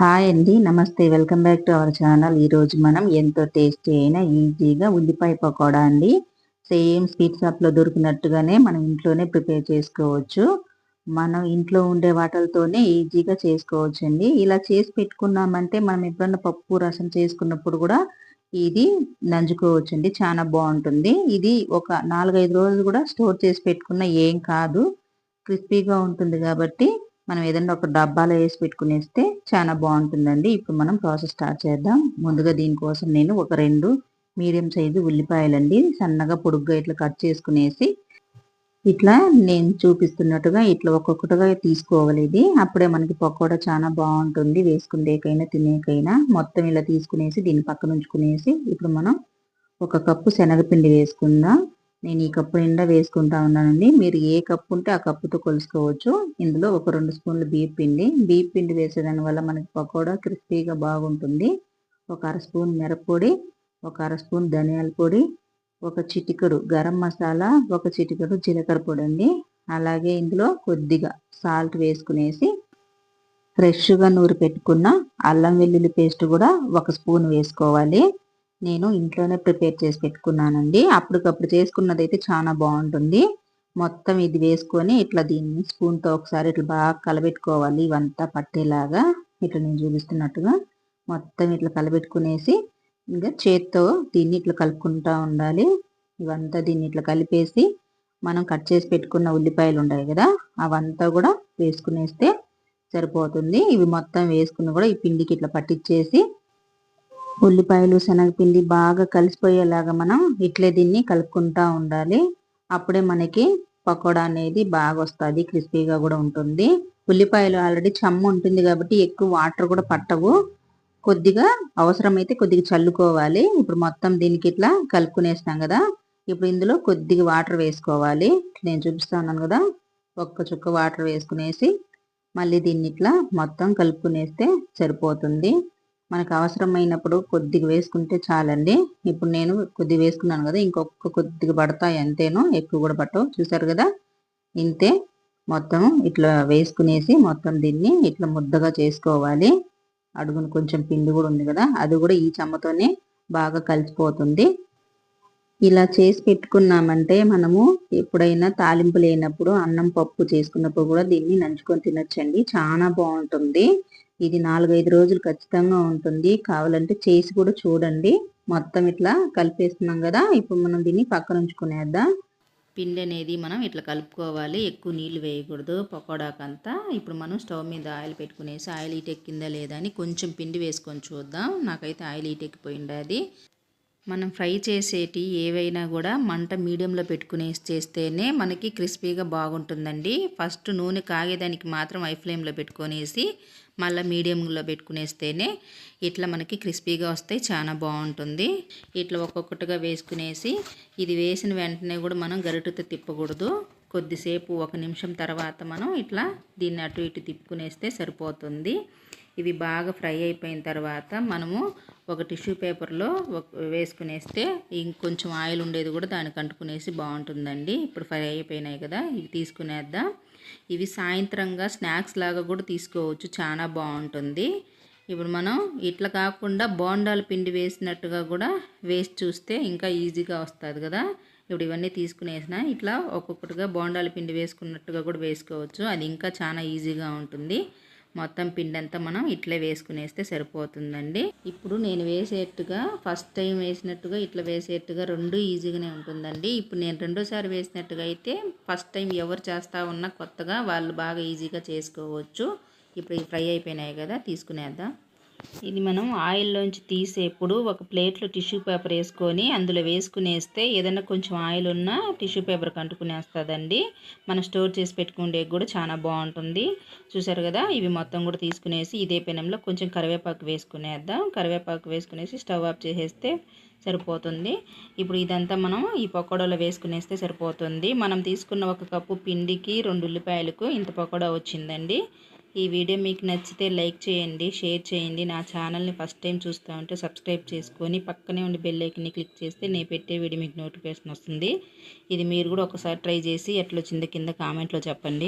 Hi అండి namaste. Welcome back to our channel ఈరోజు మనం ఎంతో టేస్టీ అయినా ఈజీగా ఉల్లిపాయ పకోడా అండి. సేమ్ స్వీట్ షాప్లో దొరికినట్టుగానే మనం ఇంట్లోనే ప్రిపేర్ చేసుకోవచ్చు. మనం ఇంట్లో ఉండే వాటలతోనే ఈజీగా చేసుకోవచ్చు అండి ఇలా చేసి పెట్టుకున్నామంటే మనం ఎప్పుడన్నా పప్పు రసం చేసుకున్నప్పుడు కూడా ఇది నంజుకోవచ్చు అండి చాలా బాగుంటుంది. ఇది ఒక నాలుగైదు రోజులు కూడా స్టోర్ చేసి పెట్టుకున్న ఏం కాదు. క్రిస్పీగా ఉంటుంది కాబట్టి మనం ఏదైనా ఒక డబ్బాలో వేసి పెట్టుకునేస్తే చాలా బాగుంటుందండి. ఇప్పుడు మనం ప్రాసెస్ స్టార్ట్ చేద్దాం. ముందుగా దీనికోసం నేను ఒక రెండు మీడియం సైజు ఉల్లిపాయలండి. సన్నగా పొడుగ్గా ఇట్లా కట్ చేసుకునేసి ఇట్లా నేను చూపిస్తున్నట్టుగా ఇట్లా ఒక్కొక్కటిగా తీసుకోవాలి ఇది. అప్పుడే మనకి పకోడా చాలా బాగుంటుంది. వేసుకునేకైనా తినేకైనా మొత్తం ఇలా తీసుకునేసి దీన్ని పక్కన ఉంచుకునేసి ఇప్పుడు మనం ఒక కప్పు శనగపిండి వేసుకుందాం. నేను ఈ కప్పు నిండా వేసుకుంటా ఉన్నానండి. మీరు ఏ కప్పు ఉంటే ఆ కప్పుతో కొలుసుకోవచ్చు. ఇందులో ఒక రెండు స్పూన్లు బీప్ పిండి. బీప్ పిండి వేసేదాని వల్ల మనకి పకోడా క్రిస్పీగా బాగుంటుంది. ఒక అర స్పూన్ మిరప్పొడి ఒక అర స్పూన్ ధనియాల పొడి ఒక చిటికడు గరం మసాలా ఒక చిటికడు జీలకర్ర పొడి అండి. అలాగే ఇందులో కొద్దిగా సాల్ట్ వేసుకునేసి ఫ్రెష్గా నూరి పెట్టుకున్న అల్లం వెల్లుల్లి పేస్ట్ కూడా ఒక స్పూన్ వేసుకోవాలి. నేను ఇంట్లోనే ప్రిపేర్ చేసి పెట్టుకున్నానండి. అప్పటికప్పుడు చేసుకున్నది అయితే చాలా బాగుంటుంది. మొత్తం ఇది వేసుకొని ఇట్లా దీన్ని స్పూన్తో ఒకసారి ఇట్లా బాగా కలబెట్టుకోవాలి. ఇవంతా పట్టేలాగా ఇట్లా నేను చూపిస్తున్నట్టుగా మొత్తం ఇట్లా కలబెట్టుకునేసి ఇంకా చేత్తో దీన్ని ఇట్లా కలుపుకుంటా ఉండాలి. ఇవంతా దీన్ని ఇట్లా కలిపేసి మనం కట్ చేసి పెట్టుకున్న ఉల్లిపాయలు ఉన్నాయి కదా అవంతా కూడా వేసుకునేస్తే సరిపోతుంది. ఇవి మొత్తం వేసుకుని కూడా ఈ పిండికి ఇట్లా పట్టించేసి ఉల్లిపాయలు శనగపిండి బాగా కలిసిపోయేలాగా మనం ఇట్లే దీన్ని కలుపుకుంటా ఉండాలి. అప్పుడే మనకి పకోడా అనేది బాగా వస్తుంది క్రిస్పీగా కూడా ఉంటుంది. ఉల్లిపాయలు ఆల్రెడీ చమ్ము ఉంటుంది కాబట్టి ఎక్కువ వాటర్ కూడా పట్టవు. కొద్దిగా అవసరమైతే కొద్దిగా చల్లుకోవాలి. ఇప్పుడు మొత్తం దీనికి ఇట్లా కలుపుకునేస్తాం కదా ఇప్పుడు ఇందులో కొద్దిగా వాటర్ వేసుకోవాలి. నేను చూపిస్తా ఉన్నాను కదా ఒక్క చుక్క వాటర్ వేసుకునేసి మళ్ళీ దీన్ని ఇట్లా మొత్తం కలుపుకునేస్తే సరిపోతుంది. మనకు అవసరమైనప్పుడు కొద్దిగా వేసుకుంటే చాలండి. ఇప్పుడు నేను కొద్దిగా వేసుకున్నాను కదా ఇంకొక కొద్దిగా పడతాయి అంతేను ఎక్కువ కూడా పట్టవు. చూసారు కదా? ఇంతే. మొత్తం ఇట్లా వేసుకునేసి మొత్తం దీన్ని ఇట్లా ముద్దగా చేసుకోవాలి. అడుగును కొంచెం పిండి కూడా ఉంది కదా అది కూడా ఈ చెమ్మతోనే బాగా కలిసిపోతుంది. ఇలా చేసి పెట్టుకున్నామంటే మనము ఎప్పుడైనా తాలింపు లేనప్పుడు అన్నం పప్పు చేసుకున్నప్పుడు కూడా దీన్ని నంచుకొని తినొచ్చండి. చాలా బాగుంటుంది. ఇది నాలుగైదు రోజులు ఖచ్చితంగా ఉంటుంది. కావాలంటే చేసి కూడా చూడండి. మొత్తం ఇట్లా కలిపేస్తున్నాం కదా. ఇప్పుడు మనం దీన్ని పక్కన ఉంచుకునేద్దాం. పిండి అనేది మనం ఇట్లా కలుపుకోవాలి. ఎక్కువ నీళ్ళు వేయకూడదు. పకోడాకంతా. ఇప్పుడు మనం స్టవ్ మీద ఆయిల్ పెట్టుకునేసి ఆయిల్ ఈటెక్కిందా లేదా అని కొంచెం పిండి వేసుకొని చూద్దాం. నాకైతే ఆయిల్ ఈటెక్కిపోయింది అది. మనం ఫ్రై చేసేటి ఏవైనా కూడా మంట మీడియంలో పెట్టుకునేసి చేస్తేనే మనకి క్రిస్పీగా బాగుంటుందండి. ఫస్ట్ నూనె కాగేదానికి మాత్రం ఐ ఫ్లేమ్లో పెట్టుకొనేసి మళ్ళీ మీడియంలో పెట్టుకునేస్తేనే ఇట్లా మనకి క్రిస్పీగా వస్తాయి చాలా బాగుంటుంది. ఇట్లా ఒక్కొక్కటిగా వేసుకునేసి ఇది వేసిన వెంటనే కూడా మనం గరిటతో తిప్పకూడదు. కొద్దిసేపు ఒక నిమిషం తర్వాత మనం ఇట్లా దీన్ని అటు ఇటు తిప్పుకునేస్తే సరిపోతుంది. ఇవి బాగా ఫ్రై అయిపోయిన తర్వాత మనము ఒక టిష్యూ పేపర్లో వేసుకునేస్తే ఇంకొంచెం ఆయిల్ ఉండేది కూడా దానికి అంటుకునేసి బాగుంటుందండి. ఇప్పుడు ఫ్రై అయిపోయినాయి కదా ఇవి తీసుకునేద్దాం. ఇవి సాయంత్రంగా స్నాక్స్ లాగా కూడా తీసుకోవచ్చు. చాలా బాగుంటుంది. ఇప్పుడు మనం ఇట్లా కాకుండా బోండాల పిండి వేసినట్టుగా కూడా వేసి చూస్తే ఇంకా ఈజీగా వస్తుంది కదా. ఇప్పుడు ఇవన్నీ తీసుకునేసిన ఇట్లా ఒక్కొక్కటిగా బోండాల పిండి వేసుకున్నట్టుగా కూడా వేసుకోవచ్చు. అది ఇంకా చాలా ఈజీగా ఉంటుంది. మొత్తం పిండి అంతా మనం ఇట్లా వేసుకునేస్తే సరిపోతుందండి. ఇప్పుడు నేను వేసేట్టుగా ఫస్ట్ టైం వేసినట్టుగా ఇట్లా వేసేట్టుగా రెండు ఈజీగానే ఉంటుందండి. ఇప్పుడు నేను రెండోసారి వేసినట్టుగా అయితే ఫస్ట్ టైం ఎవరు చేస్తా ఉన్నా కొత్తగా వాళ్ళు బాగా ఈజీగా చేసుకోవచ్చు. ఇప్పుడు ఫ్రై అయిపోయినాయి కదా తీసుకునేద్దాం. ఇది మనం ఆయిల్లోంచి తీసేప్పుడు ఒక ప్లేట్లో టిష్యూ పేపర్ వేసుకొని అందులో వేసుకునేస్తే ఏదైనా కొంచెం ఆయిల్ ఉన్నా టిష్యూ పేపర్ కంటుకునేస్తుందండి. మనం స్టోర్ చేసి పెట్టుకుంటే కూడా చాలా బాగుంటుంది. చూసారు కదా? ఇవి మొత్తం కూడా తీసుకునేసి ఇదే పెనంలో కొంచెం కరివేపాకు వేసుకునేద్దాం. కరివేపాకు వేసుకునేసి స్టవ్ ఆఫ్ చేసేస్తే సరిపోతుంది. ఇప్పుడు ఇదంతా మనం ఈ పకోడాలో వేసుకునేస్తే సరిపోతుంది. మనం తీసుకున్న ఒక కప్పు పిండికి రెండు ఉల్లిపాయలకు ఇంత పకోడా వచ్చిందండి. ఈ వీడియో మీకు నచ్చితే లైక్ చేయండి షేర్ చేయండి. నా ఛానల్ని ఫస్ట్ టైం చూస్తూ ఉంటే సబ్స్క్రైబ్ చేసుకొని పక్కనే ఉండి బెల్ ఐకన్ని క్లిక్ చేస్తే నేను పెట్టే వీడియో మీకు నోటిఫికేషన్ వస్తుంది. ఇది మీరు కూడా ఒకసారి ట్రై చేసి ఎట్లా వచ్చిందో కింద కామెంట్లో చెప్పండి.